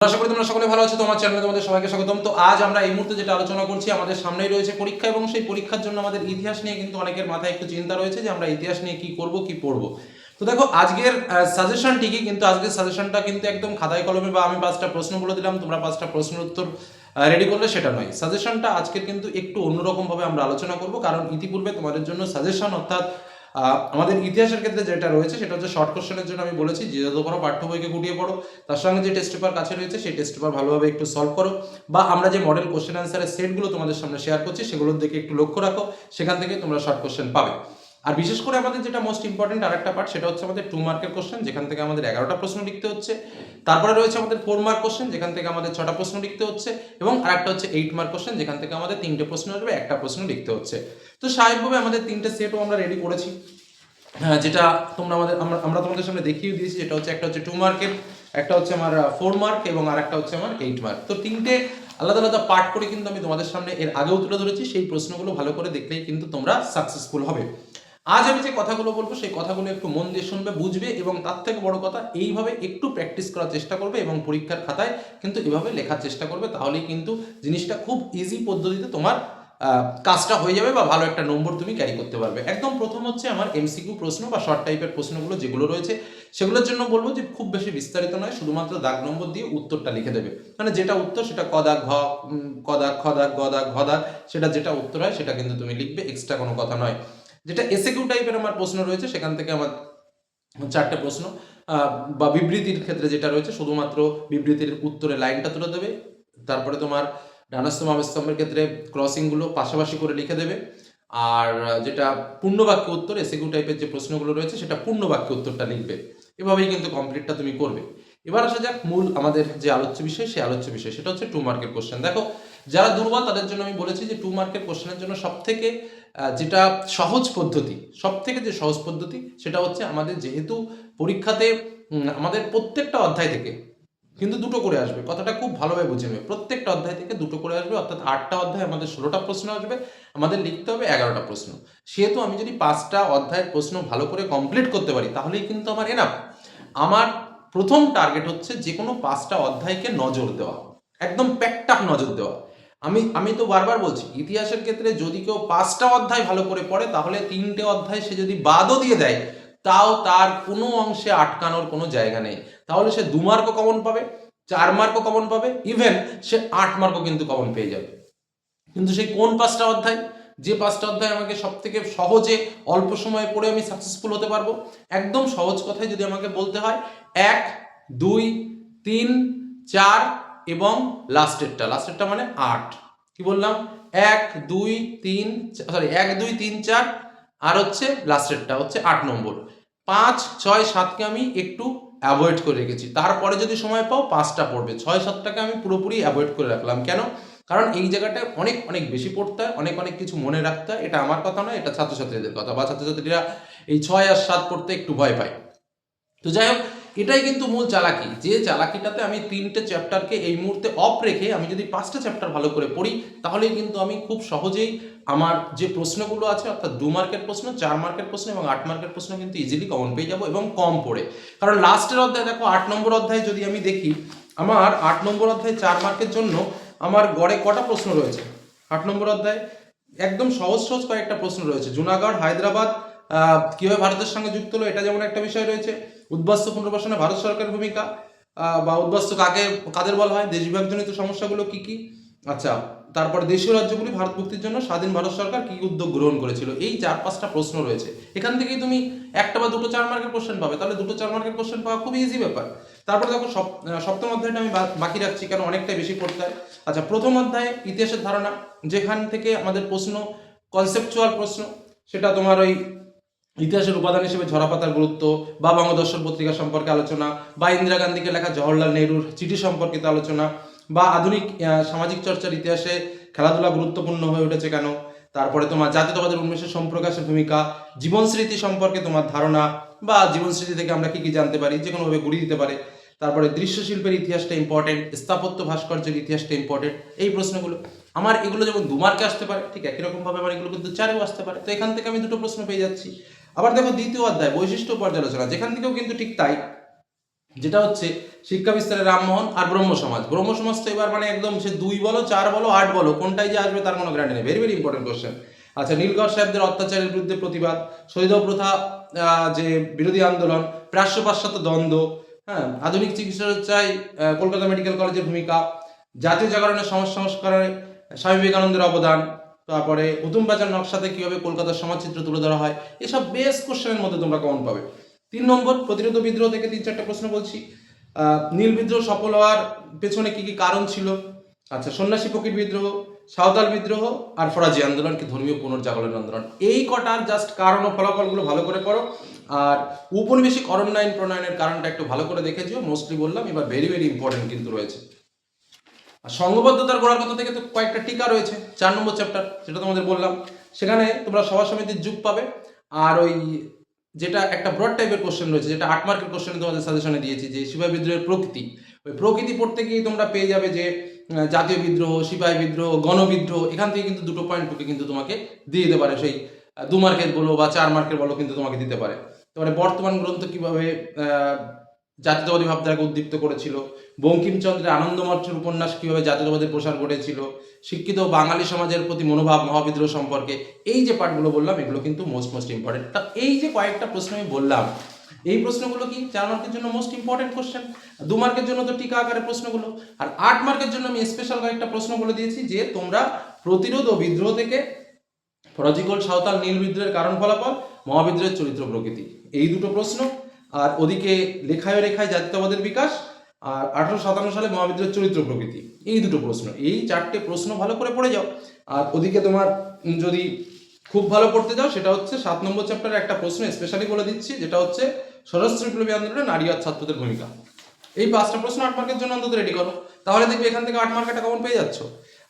আশা করি তোমরা সকলে ভালো আছো, তোমার চ্যানেলে তোমাদের সবাইকে স্বাগতম। তো আজ আমরা এই মুহূর্তে যেটা আলোচনা করছি, আমাদের সামনেই রয়েছে পরীক্ষা এবং সেই পরীক্ষার জন্য আমাদের ইতিহাস নিয়ে কিন্তু অনেকের মাথায় একটু চিন্তা রয়েছে যে আমরা ইতিহাস নিয়ে কি করব, কি পড়ব। তো দেখো, আজকের সাজেশন ঠিকই, কিন্তু আজকের সাজেশনটা কিন্তু একদম খাতায় কলমে বা আমি পাঁচটা প্রশ্ন বলে দিলাম, তোমরা পাঁচটা প্রশ্নের উত্তর রেডি করলে সেটা নয়। সাজেশনটা আজকের কিন্তু একটু অন্যরকম ভাবে আমরা আলোচনা করব, কারণ ইতিপূর্বে তোমাদের জন্য সাজেশন অর্থাৎ আমাদের ইতিহাসের ক্ষেত্রে যেটা রয়েছে, সেটা হচ্ছে শর্ট কোশ্চেনের জন্য আমি বলেছি, যে যত বড় পাঠ্য বইকে গুটিয়ে পড়ো, তার সঙ্গে যে টেস্ট পেপার কাছে রয়েছে, সেই টেস্ট পেপার ভালোভাবে একটু সলভ করো। বা আমরা যে মডেল কোশ্চেন অ্যান্সারের সেটগুলো তোমাদের সামনে শেয়ার করছি, সেগুলোর দিকে একটু লক্ষ্য রাখো, সেখান থেকে তোমরা শর্ট কোশ্চেন পাবে। আর বিশেষ করে আমাদের যেটা মোস্ট ইম্পর্টেন্ট আরেকটা পার্ট সেটা হচ্ছে আমাদের টু মার্কের কোশ্চেন যেখান থেকে আমাদের এগারোটা প্রশ্ন লিখতে হচ্ছে। তারপরে রয়েছে আমাদের ফোর মার্ক কোশ্চেন যেখান থেকে আমাদের ছটা প্রশ্ন লিখতে হচ্ছে এবং আরেকটা হচ্ছে এইট মার্ক কোশ্চেন যেখান থেকে আমাদের তিনটে প্রশ্ন আসবে, একটা প্রশ্ন লিখতে হচ্ছে। তো স্বাভাবিকভাবে আমাদের তিনটে সেটও আমরা রেডি করেছি। হ্যাঁ যেটা তোমরা আমাদের, আমরা তোমাদের সামনে দেখিয়ে দিয়েছি, যেটা হচ্ছে একটা হচ্ছে টু মার্কের একটা হচ্ছে আমার ফোর মার্ক এবং আর একটা হচ্ছে আমার এইট মার্ক তো তিনটে আলাদা আলাদা পার্ট করে কিন্তু আমি তোমাদের সামনে এর আগেও তুলে ধরেছি, সেই প্রশ্নগুলো ভালো করে দেখলেই কিন্তু তোমরা সাকসেসফুল হবে। আজ আমি যে কথাগুলো বলব সেই কথাগুলো একটু মন দিয়ে শুনবে বুঝবে এবং তার থেকে বড় কথা এইভাবে একটু প্র্যাকটিস করার চেষ্টা করবে এবং পরীক্ষার খাতায় কিন্তু এভাবে লেখার চেষ্টা করবে তাহলেই কিন্তু জিনিসটা খুব ইজি পদ্ধতিতে তোমার কাজটা হয়ে যাবে বা ভালো একটা নম্বর তুমি ক্যারি করতে পারবে। একদম প্রথম হচ্ছে আমার এমসিকিউ প্রশ্ন বা শর্ট টাইপের প্রশ্নগুলো যেগুলো রয়েছে সেগুলোর জন্য বলব যে খুব বেশি বিস্তারিত নয় শুধুমাত্র দাগ নম্বর দিয়ে উত্তরটা লিখে দেবে। মানে যেটা উত্তর সেটা ক দাগ ঘ উম, ক দাগ খ দাগ গ দাগ ঘ দাগ সেটা যেটা উত্তর হয় সেটা কিন্তু তুমি লিখবে এক্সট্রা কোনো কথা নয়। যেটা এসএকিউ টাইপের আমার প্রশ্ন রয়েছে, সেখান থেকে আমার চারটে প্রশ্ন। বা বিবৃতির ক্ষেত্রে যেটা রয়েছে, শুধুমাত্র বিবৃতির উত্তরে লাইনটা তুলে দেবে, তারপরে তোমার ডানাস্তম আবেস্তম্ভের ক্ষেত্রে ক্রসিংগুলো পাশাপাশি করে লিখে দেবে। আর যেটা পূর্ণবাক্য উত্তর এসিকিউ টাইপের যে প্রশ্নগুলো রয়েছে, সেটা পূর্ণবাক্য উত্তরটা লিখবে। এভাবেই কিন্তু কমপ্লিটটা তুমি করবে। এবার আসা যাক মূল আমাদের যে আলোচ্য বিষয়, সেই আলোচ্য বিষয়, সেটা হচ্ছে টু মার্কের কোশ্চেন দেখো, যারা দুর্বল, তাদের জন্য আমি বলেছি যে টু মার্কের কোশ্চেনের জন্য সব থেকে যেটা সহজ পদ্ধতি সব থেকে যে সহজ পদ্ধতি, সেটা হচ্ছে আমাদের যেহেতু পরীক্ষাতে আমাদের প্রত্যেকটা অধ্যায় থেকে কিন্তু দুটো করে আসবে। কথাটা খুব ভালোভাবে বুঝে নেবে। প্রত্যেকটা অধ্যায় থেকে দুটো করে আসবে, অর্থাৎ আটটা অধ্যায় আমাদের ষোলোটা প্রশ্ন আসবে, আমাদের লিখতে হবে এগারোটা প্রশ্ন। সেহেতু আমি যদি পাঁচটা অধ্যায়ের প্রশ্ন ভালো করে কমপ্লিট করতে পারি, তাহলেই কিন্তু আমার এনাফ আমার প্রথম টার্গেট হচ্ছে যে কোনো পাঁচটা অধ্যায়কে নজর দেওয়া। একদম প্যাকটাপ নজর দেওয়া। আমি আমি তো বারবার বলছি, ইতিহাসের ক্ষেত্রে যদি কেউ পাঁচটা অধ্যায় ভালো করে পড়ে, তাহলে তিনটে অধ্যায় সে যদি বাদও দিয়ে দেয়, তাও তার কোনো অংশে আটকানোর কোনো জায়গা নেই। তাহলে সে দু মার্কও কমন পাবে, চার মার্কও কমন পাবে ইভেন সে আট মার্কও কিন্তু কমন পেয়ে যাবে। কিন্তু সেই কোন পাঁচটা অধ্যায়? যে পাঁচটা অধ্যায় আমাকে সব থেকে সহজে অল্প সময়ে পড়ে আমি সাকসেসফুল হতে পারব, একদম সহজ কথায় যদি আমাকে বলতে হয়, এক, দুই, তিন, চার এবং লাস্টেরটা লাস্টেরটা মানে আট। কি বললাম? এক, দুই, তিন সরি এক, দুই, তিন, চার, আর হচ্ছে লাস্টেরটা হচ্ছে আট নম্বর। পাঁচ, ছয়, সাতকে আমি একটু অ্যাভয়েড করে রেখেছি। তারপরে যদি সময় পাও, পাঁচটা পড়বে। ছয়, সাতটাকে আমি পুরোপুরি অ্যাভয়েড করে রাখলাম। কেন? কারণ এই জায়গাটায় অনেক অনেক বেশি পড়তে হয়, অনেক অনেক কিছু মনে রাখতে হয়। এটা আমার কথা নয়, এটা ছাত্রছাত্রীদের কথা। বা ছাত্রছাত্রীরা এই ছয় আর সাত পড়তে একটু ভয় পায়। তো যাই হোক এটাই কিন্তু মূল চালাকি। যে চালাকিটাতে আমি তিনটে চ্যাপ্টারকে এই মুহূর্তে অফ রেখে আমি যদি পাঁচটা চ্যাপ্টার ভালো করে পড়ি, তাহলেই কিন্তু আমি খুব সহজেই আমার যে প্রশ্নগুলো আছে, অর্থাৎ দু মার্কের প্রশ্ন, চার মার্কের প্রশ্ন এবং আট মার্কের প্রশ্ন কিন্তু ইজিলি কমন পেয়ে যাব এবং কম পড়ে। কারণ লাস্টের অধ্যায় দেখো, আট নম্বর অধ্যায় যদি আমি দেখি, আমার আট নম্বর অধ্যায় চার মার্কের জন্য আমার গড়ে কটা প্রশ্ন রয়েছে? আট নম্বর অধ্যায় একদম সহজ সহজ কয়েকটা প্রশ্ন রয়েছে। জুনাগড়, হায়দ্রাবাদ কীভাবে ভারতের সঙ্গে যুক্ত হলো, এটা যেমন একটা বিষয় রয়েছে। উদ্বাস্তু পুনর্বাসনে ভারত সরকারের ভূমিকা বা উদ্বাস্তু কাকে, কাদের বলা হয় দেশ বিভাগজনিত সমস্যাগুলো কি কি? আচ্ছা তারপরে দেশীয় রাজ্যগুলি ভারত মুক্তির জন্য স্বাধীন ভারত সরকার কি উদ্যোগ গ্রহণ করেছিল? এই চার পাঁচটা প্রশ্ন রয়েছে। এখান থেকেই তুমি একটা বা দুটো চার মার্কের কোশ্চেন পাবে। তাহলে দুটো চার মার্কের কোশ্চেন পাওয়া খুবই ইজি ব্যাপার। তারপরে দেখো, সপ- সপ্তম অধ্যায়টা আমি বাকি রাখছি কেন অনেকটাই বেশি পড়তে হয়। আচ্ছা প্রথম অধ্যায়ে, ইতিহাসের ধারণা, যেখান থেকে আমাদের প্রশ্ন কনসেপচুয়াল প্রশ্ন, সেটা তোমার ওই ইতিহাসের উপাদান হিসেবে ঝরাপাতার গুরুত্ব বা বঙ্গদর্শন পত্রিকা সম্পর্কে আলোচনা বা ইন্দিরা গান্ধীকে লেখা জওহরলাল নেহরুর চিঠি সম্পর্কিত আলোচনা বা আধুনিক সামাজিক চর্চার ইতিহাসে খেলাধুলা গুরুত্বপূর্ণ হয়ে উঠেছে কেন? তারপরে তোমার জাতীয়তাবাদের উন্মেষের সম্প্রকাশের ভূমিকা, জীবন স্মৃতি সম্পর্কে তোমার ধারণা বা জীবন স্মৃতি থেকে আমরা কি কি জানতে পারি, যে কোনোভাবে ঘুরিয়ে দিতে পারে? তারপরে দৃশ্য শিল্পের ইতিহাসটা ইম্পর্টেন্ট স্থাপত্য ভাস্কর্যের ইতিহাসটা ইম্পর্টেন্ট এই প্রশ্নগুলো। আমার এগুলো যেমন দু মার্কে আসতে পারে, ঠিক একই রকমভাবে আমার এগুলো কিন্তু চারেও আসতে পারে। তো এখান থেকে আমি দুটো প্রশ্ন পেয়ে যাচ্ছি। আবার দেখো দ্বিতীয় অধ্যায়, বৈশিষ্ট্য পর্যালোচনা যেখান থেকেও কিন্তু ঠিক তাই। যেটা হচ্ছে, শিক্ষা বিস্তারে রামমোহন আর ব্রহ্ম সমাজ ব্রহ্ম সমাজ তো এবার মানে একদম সে দুই বলো, চার বলো, আট বলো, কোনটাই যে আসবে তার কোনো গ্যারান্টি নেই। ভেরি ভেরি ইম্পর্টেন্ট কোশ্চেন আচ্ছা নীলকর সাহেবদের অত্যাচারের বিরুদ্ধে প্রতিবাদ শহীদ প্রথা যে বিরোধী আন্দোলন, প্রাশ্য পাশ্চাত্য দ্বন্দ্ব হ্যাঁ আধুনিক চিকিৎসা চাই কলকাতা মেডিকেল কলেজের ভূমিকা, জাতীয় জাগরণের সমাজ সংস্কারে স্বামী বিবেকানন্দের অবদান তারপরে হুতুম বাজার নকশাতে কীভাবে কলকাতার সমাজচিত্র তুলে ধরা হয়, এসব বেশ কোশ্চেনের মধ্যে তোমরা কমন পাবে। তিন নম্বর, প্রতিরোধ বিদ্রোহ থেকে তিন চারটা প্রশ্ন বলছি। নীল বিদ্রোহ সফল হওয়ার পেছনে কি কি কারণ ছিল? আচ্ছা সন্ন্যাসী ফকির বিদ্রোহ, সাঁওতাল বিদ্রোহ আর ফরাজি আন্দোলন কি ধর্মীয় পুনর্জাগরণ আন্দোলন? এই কটার জাস্ট কারণ ও ফলাফলগুলো ভালো করে পড়ো। আর উপনিবেশিক অরণ্য আইন প্রণয়নের কারণটা একটু ভালো করে দেখেছিও মোস্টলি বললাম, এবার ভেরি ভেরি ইম্পর্টেন্ট কিন্তু রয়েছে। আর সংঘবদ্ধতার গোড়ার কথা থেকে তো কয়েকটা টিকা রয়েছে, চার নম্বর চ্যাপ্টার যেটা তোমাদের বললাম। সেখানে তোমরা সভা সমিতির যুগ পাবে, আর ওই যেটা একটা ব্রড টাইপের কোশ্চেন রয়েছে, যেটা আট মার্কের কোশ্চেন তোমাদের সাজেশনে দিয়েছি, যে সিপাহী বিদ্রোহের প্রকৃতি। ওই প্রকৃতি পড়তে গিয়ে তোমরা পেয়ে যাবে যে জাতীয় বিদ্রোহ, সিপাহী বিদ্রোহ, গণবিদ্রোহ, এখান থেকে কিন্তু দুটো পয়েন্ট টুকে কিন্তু তোমাকে দিয়ে দিতে পারে। সেই দু মার্কের বলো বা চার মার্কের বলো কিন্তু তোমাকে দিতে পারে। তারপরে বর্তমান গ্রন্থ কীভাবে জাতীয়তাবাদী ভাবধারাকে উদ্দীপ্ত করেছিল। বঙ্কিমচন্দ্রের আনন্দমঠের উপন্যাস কীভাবে জাতীয়তাবাদের প্রসার ঘটেছিল, শিক্ষিত বাঙালি সমাজের প্রতি মনোভাব, মহাবিদ্রোহ সম্পর্কে এই যে পার্টগুলো বললাম, এগুলো কিন্তু মোস্ট মোস্ট ইম্পর্টেন্ট তা এই যে কয়েকটা প্রশ্ন আমি বললাম, এই প্রশ্নগুলো কি চার মার্কের জন্য মোস্ট ইম্পর্টেন্ট কোশ্চেন দু মার্কের জন্য তো টিকা আকারের প্রশ্নগুলো। আর আট মার্কের জন্য আমি স্পেশাল কয়েকটা প্রশ্ন বলে দিয়েছি, যে তোমরা প্রতিরোধ ও বিদ্রোহ থেকে ফরাজিকল সাঁওতাল নীল বিদ্রোহের কারণ ফলাফল, মহাবিদ্রোহের চরিত্র প্রকৃতি। এই দুটো প্রশ্ন আর ওদিকে লেখায় রেখায় জাতীয়তাবাদের বিকাশ আর আঠারোশো সাতান্ন সালে মহাবিদ্রোহের চরিত্র প্রকৃতি। এই দুটো প্রশ্ন। এই চারটে প্রশ্ন ভালো করে পড়ে যাও। আর ওদিকে তোমার যদি খুব ভালো পড়তে যাও, সেটা হচ্ছে সাত নম্বর চ্যাপ্টারে একটা প্রশ্ন স্পেশালি বলে দিচ্ছি, যেটা হচ্ছে সশস্ত্র বিপ্লবী আন্দোলনে নারী আর ছাত্রদের ভূমিকা। এই পাঁচটা প্রশ্ন আট মার্কের জন্য অন্তত রেডি করো। তাহলে দেখবে এখান থেকে আট মার্ক একটা কমন পেয়ে যাচ্ছ।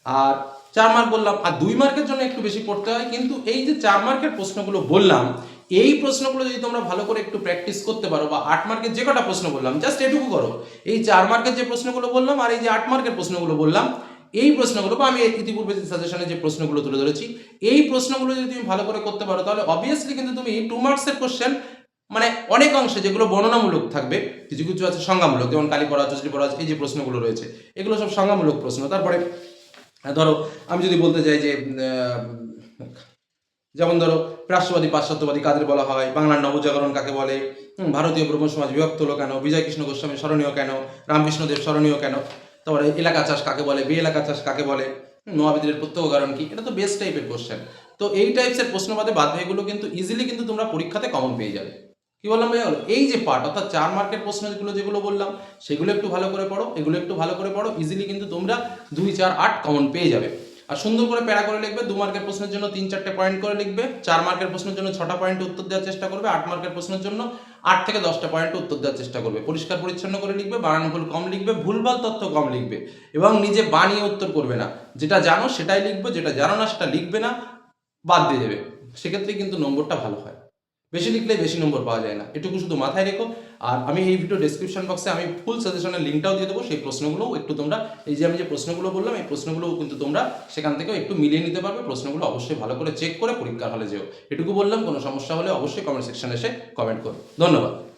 আর চার মার্ক বললাম, আর দুই মার্কের জন্য একটু বেশি পড়তে হয়, কিন্তু এই যে চার মার্কের প্রশ্নগুলো বললাম এই প্রশ্নগুলো যদি তোমরা ভালো করে একটু প্র্যাকটিস করতে পারো বা আট মার্কের যে কটা প্রশ্ন বললাম জাস্ট এটুকু করো। এই চার মার্কের যে প্রশ্নগুলো বললাম আর এই যে আট মার্কের প্রশ্নগুলো বললাম, এই প্রশ্নগুলো বা আমি ইতিপূর্বে যে সাজেশনে যে প্রশ্নগুলো তুলে ধরেছি, এই প্রশ্নগুলো যদি তুমি ভালো করে করতে পারো, তাহলে অবভিয়াসলি কিন্তু তুমি টু মার্কসের কোশ্চেন মানে অনেক অংশে যেগুলো বর্ণনামূলক থাকবে, কিছু কিছু আছে সংজ্ঞামূলক, যেমন কালী পড়া চচরি পড়া এই যে প্রশ্নগুলো রয়েছে, এগুলো সব সংজ্ঞামূলক প্রশ্ন। তারপরে, ধরো, আমি যদি বলতে চাই যে যেমন ধরো, রাষ্ট্রবাদী, পাশ্চাত্যবাদী কাদের বলা হয়, বাংলার নবজাগরণ কাকে বলে ভারতীয় ব্রহ্ম সমাজ বিভক্ত হলো কেন বিজয় কৃষ্ণ গোস্বামী স্মরণীয় কেন, রামকৃষ্ণদেব স্মরণীয় কেন, তারপরে এলাকা চাষ কাকে বলে, বে এলাকা চাষ কাকে বলে মহাবিদ্রের প্রত্যক্ষ কারণ কি, এটা তো বেস্ট টাইপের কোশ্চেন তো এই টাইপসের প্রশ্নবাদে বাদ এগুলো কিন্তু ইজিলি কিন্তু তোমরা পরীক্ষাতে কমন পেয়ে যাবে। কি বললাম হলো এই যে পার্ট অর্থাৎ চার মার্কের প্রশ্নগুলো যেগুলো বললাম, সেগুলো একটু ভালো করে পড়ো, এগুলো একটু ভালো করে পড়ো ইজিলি কিন্তু তোমরা দুই, চার, আট কমন পেয়ে যাবে। আর সুন্দর করে প্যারা করে লিখবে, দু মার্কের প্রশ্নের জন্য তিন চারটে পয়েন্ট করে লিখবে, চার মার্কের প্রশ্নের জন্য ছটা পয়েন্ট উত্তর দেওয়ার চেষ্টা করবে, আট মার্কের প্রশ্নের জন্য আট থেকে দশটা পয়েন্ট উত্তর দেওয়ার চেষ্টা করবে। পরিষ্কার পরিচ্ছন্ন করে লিখবে, বানান ভুল কম লিখবে, ভুলভাল তথ্য কম লিখবে এবং নিজে বানিয়ে উত্তর করবে না। যেটা জানো সেটাই লিখবে, যেটা জানো না সেটা লিখবে না, বাদ দিয়ে দেবে। সেক্ষেত্রে কিন্তু নম্বরটা ভালো হয়। বেশি লিখলে বেশি নম্বর পাওয়া যায় না। এটুকু শুধু মাথায় রেখো। আর আমি এই ভিডিও ডিসক্রিপশন বক্সে আমি ফুল সাজেশনের লিঙ্কটাও দিয়ে দেবো। সেই প্রশ্নগুলো একটু তোমরা, এই যে আমি যে প্রশ্নগুলো বললাম, এই প্রশ্নগুলো কিন্তু তোমরা সেখান থেকেও একটু মিলিয়ে নিতে পারবে। প্রশ্নগুলো অবশ্যই ভালো করে চেক করে পরীক্ষার হলে যেও। এটুকু বললাম, কোনো সমস্যা হলে অবশ্যই কমেন্ট সেকশনে এসে কমেন্ট করো। ধন্যবাদ।